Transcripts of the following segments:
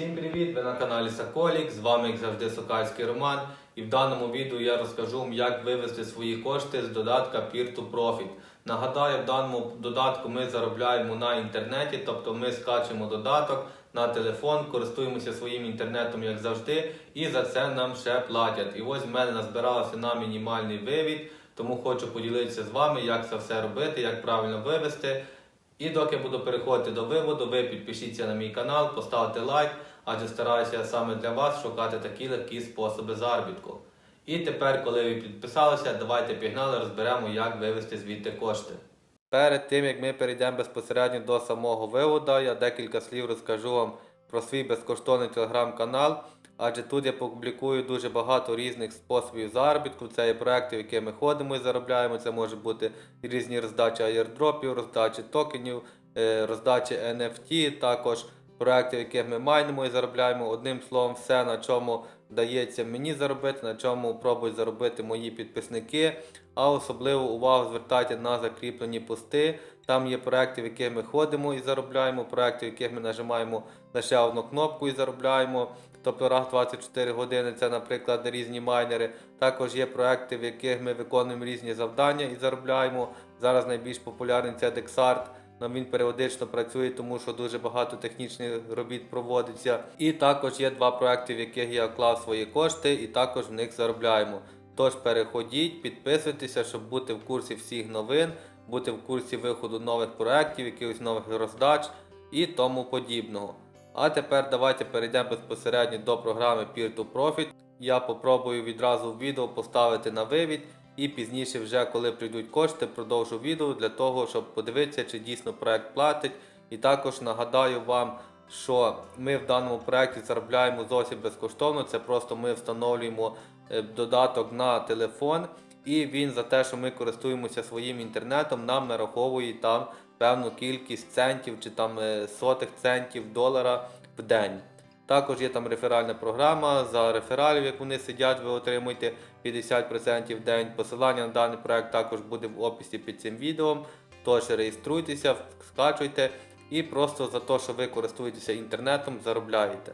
Всім привіт! Ви на каналі Соколік. З вами, як завжди, Сокальський Роман. І в даному відео я розкажу вам, як вивести свої кошти з додатка Peer to Profit. Нагадаю, в даному додатку ми заробляємо на інтернеті, тобто ми скачемо додаток на телефон, користуємося своїм інтернетом, як завжди, і за це нам ще платять. І ось в мене назбиралося на мінімальний вивід, тому хочу поділитися з вами, як це все робити, як правильно вивести. І доки буду переходити до виводу, ви підпишіться на мій канал, поставте лайк, адже стараюся саме для вас шукати такі легкі способи заробітку. І тепер, коли ви підписалися, давайте пігнали, розберемо, як вивести звідти кошти. Перед тим як ми перейдемо безпосередньо до самого виводу, я декілька слів розкажу вам про свій безкоштовний телеграм-канал, адже тут я публікую дуже багато різних способів заробітку. Це є проекти, в які ми ходимо і заробляємо. Це може бути різні роздачі аєрдропів, роздачі токенів, е, роздачі NFT, також проекти, в яких ми майнимо і заробляємо. Одним словом, все, на чому вдається мені заробити, на чому пробують заробити мої підписники. А особливо увагу звертайте на закріплені пости. Там є проекти, в яких ми ходимо і заробляємо, проекти, в яких ми нажимаємо лише одну кнопку і заробляємо. Тобто раз 24 години це, наприклад, різні майнери. Також є проекти, в яких ми виконуємо різні завдання і заробляємо. Зараз найбільш популярний це Dexart. Ну, Він періодично працює, тому що дуже багато технічних робіт проводиться. І також є два проекти, в яких я вклав свої кошти, і також в них заробляємо. Тож переходіть, підписуйтеся, щоб бути в курсі всіх новин, бути в курсі виходу нових проєктів, якихось нових роздач і тому подібного. А тепер давайте перейдемо безпосередньо до програми Peer to Profit. Я попробую відразу в відео поставити на вивід і пізніше, вже коли прийдуть кошти, продовжу відео для того, щоб подивитися, чи дійсно проект платить. І також нагадаю вам, що ми в даному проекті заробляємо зовсім безкоштовно. Це просто ми встановлюємо е, додаток на телефон, і він за те, що ми користуємося своїм інтернетом, нам нараховує там певну кількість центів чи там е, сотих центів долара в день. Також є там реферальна програма. За рефералів, як вони сидять, ви отримуєте 50% в день. Посилання на даний проект також буде в описі під цим відео. Тож реєструйтеся, скачуйте і просто за те, що ви користуєтеся інтернетом, заробляєте.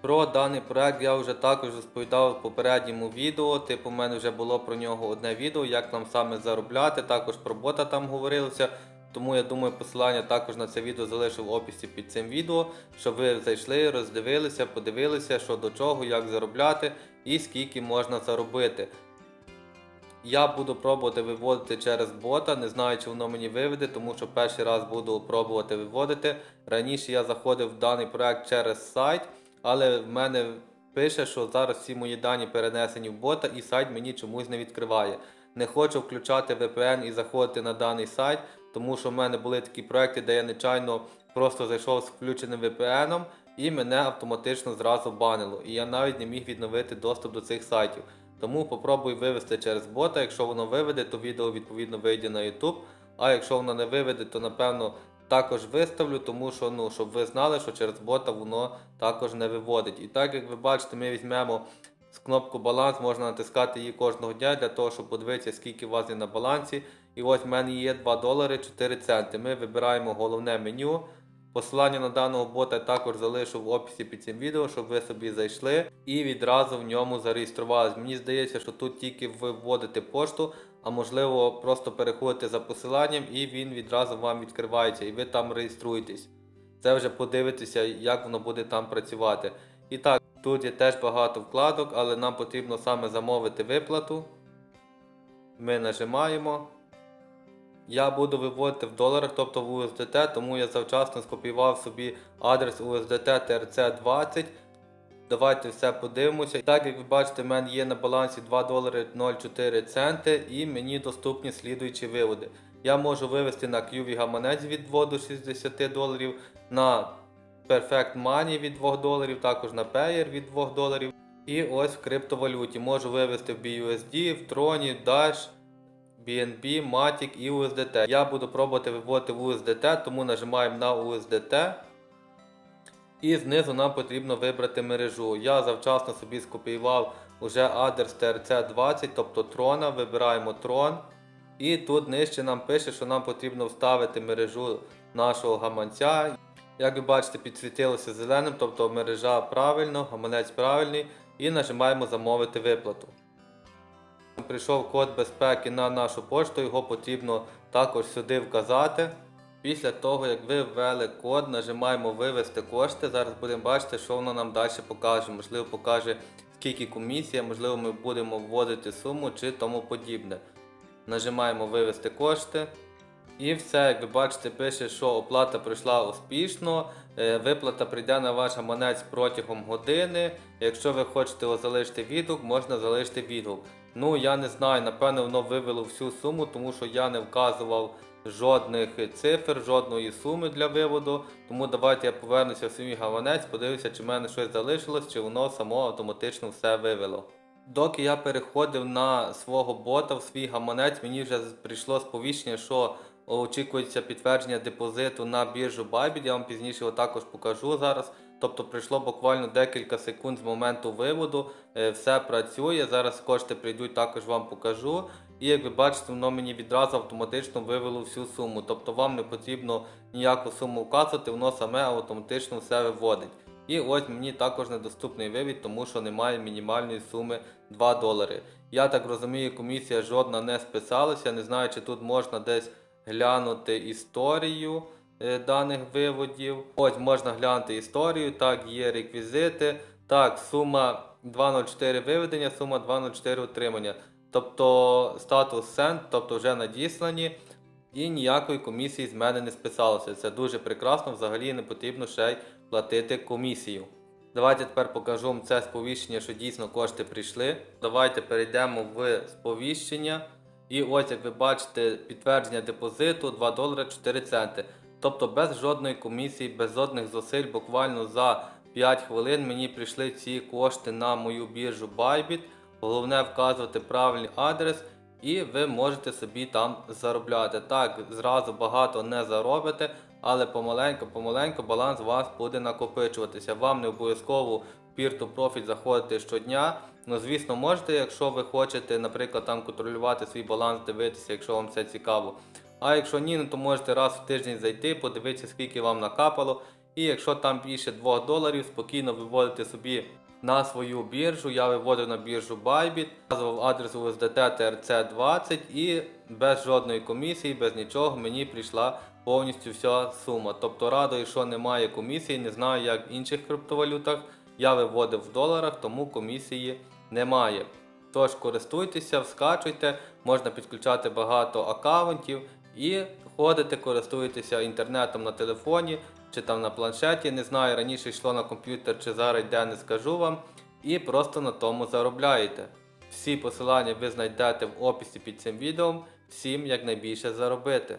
Про даний проект я вже також розповідав в попередньому відео. Типу, у мене вже було про нього одне відео, як нам саме заробляти. Також про бота там говорилося. Тому я думаю, посилання також на це відео залишу в описі під цим відео, щоб ви зайшли, роздивилися, подивилися, що до чого, як заробляти і скільки можна заробити. Я буду пробувати виводити через бота, не знаю, чи воно мені виведе, тому що перший раз буду пробувати виводити. Раніше я заходив в даний проект через сайт, але в мене пише, що зараз всі мої дані перенесені в бота і сайт мені чомусь не відкриває. Не хочу включати VPN і заходити на даний сайт, тому що в мене були такі проекти, де я нечайно просто зайшов з включеним VPN і мене автоматично зразу банило. І я навіть не міг відновити доступ до цих сайтів. Тому попробую вивести через бота. Якщо воно виведе, то відео відповідно вийде на YouTube. А якщо воно не виведе, то напевно також виставлю, тому що ну, щоб ви знали, що через бота воно також не виводить. І так як ви бачите, ми візьмемо кнопку баланс, можна натискати її кожного дня для того, щоб подивитися, скільки у вас є на балансі. І ось в мене є 2 долари 4 центи. Ми вибираємо головне меню. Посилання на даного бота я також залишу в описі під цим відео, щоб ви собі зайшли і відразу в ньому зареєструвались. Мені здається, що тут тільки ви вводите пошту, а можливо просто переходите за посиланням і він відразу вам відкривається і ви там реєструєтесь. Це вже подивитися, як воно буде там працювати. І так, тут є теж багато вкладок, але нам потрібно саме замовити виплату. Ми нажимаємо. Я буду виводити в доларах, тобто в USDT, тому я завчасно скопіював собі адрес USDT TRC20. Давайте все подивимося. І так як ви бачите, в мене є на балансі 2 долари 0,4 центи і мені доступні слідуючі виводи. Я можу вивести на QV гаманець від 2 до 60 доларів, на Perfect Money від 2 доларів, також на Payer від 2 доларів. І ось в криптовалюті можу вивести в BUSD, в Tron, Dash. BNB, Matic і USDT. Я буду пробувати виводити в USDT, тому нажимаємо на USDT. І знизу нам потрібно вибрати мережу. Я завчасно собі скопіював уже адрес TRC20, тобто Tron. Вибираємо Tron. І тут нижче нам пише, що нам потрібно вставити мережу нашого гаманця. Як ви бачите, підсвітилося зеленим, тобто мережа правильно, гаманець правильний, і нажимаємо замовити виплату. Прийшов код безпеки на нашу пошту, його потрібно також сюди вказати. Після того, як ви ввели код, нажимаємо вивести кошти. Зараз будемо бачити, що воно нам далі покаже. Можливо, покаже скільки комісія, можливо, ми будемо вводити суму чи тому подібне. Нажимаємо вивести кошти. І все, як ви бачите, пише, що оплата пройшла успішно. е, Виплата прийде на ваш гаманець протягом години. Якщо ви хочете залишити відгук, можна залишити відгук. Ну я не знаю, напевно, воно вивело всю суму, тому що я не вказував жодних цифр, жодної суми для виводу. Тому давайте я повернуся в свій гаманець, подивлюся, чи в мене щось залишилось, чи воно само автоматично все вивело. Доки я переходив на свого бота в свій гаманець, мені вже прийшло сповіщення, що очікується підтвердження депозиту на біржу Bybit. Я вам пізніше його також покажу зараз. Тобто пройшло буквально декілька секунд з моменту виводу. Е, Все працює. Зараз кошти прийдуть, також вам покажу. І як ви бачите, воно мені відразу автоматично вивело всю суму. Тобто вам не потрібно ніяку суму вказувати, воно саме автоматично все виводить. І ось мені також недоступний вивід, тому що немає мінімальної суми 2 долари. Я так розумію, комісія жодна не списалася. Не знаю, чи тут можна десь глянути історію е, даних виводів. Ось можна глянути історію. Так, є реквізити. Так, сума 204 виведення, сума 204 отримання. Тобто статус send, тобто вже надіслані. І ніякої комісії з мене не списалося. Це дуже прекрасно, взагалі не потрібно ще й платити комісію. Давайте тепер покажу вам це сповіщення, що дійсно кошти прийшли. Давайте перейдемо в сповіщення. І ось, як ви бачите, підтвердження депозиту 2 долари 4 центи. Тобто без жодної комісії, без жодних зусиль, буквально за 5 хвилин мені прийшли ці кошти на мою біржу Bybit. Головне вказувати правильний адрес, і ви можете собі там заробляти. Так, зразу багато не заробите, але помаленьку-помаленьку баланс у вас буде накопичуватися. Вам не обов'язково Peer-to-Profit заходити щодня. Ну, звісно, можете, якщо ви хочете, наприклад, там контролювати свій баланс, дивитися, якщо вам це цікаво. А якщо ні, ну, то можете раз в тиждень зайти, подивитися, скільки вам накапало. І якщо там більше 2 доларів, спокійно виводите собі на свою біржу. Я виводив на біржу Bybit, вказував адрес USDT TRC20 і без жодної комісії, без нічого мені прийшла повністю вся сума. Тобто радую, що немає комісії, не знаю, як в інших криптовалютах. Я виводив в доларах, тому комісії немає. Тож користуйтеся, скачуйте, можна підключати багато аккаунтів і ходите, користуєтеся інтернетом на телефоні чи там на планшеті. Не знаю, раніше йшло на комп'ютер чи зараз йде, не скажу вам. І просто на тому заробляєте. Всі посилання ви знайдете в описі під цим відео. Всім якнайбільше заробити.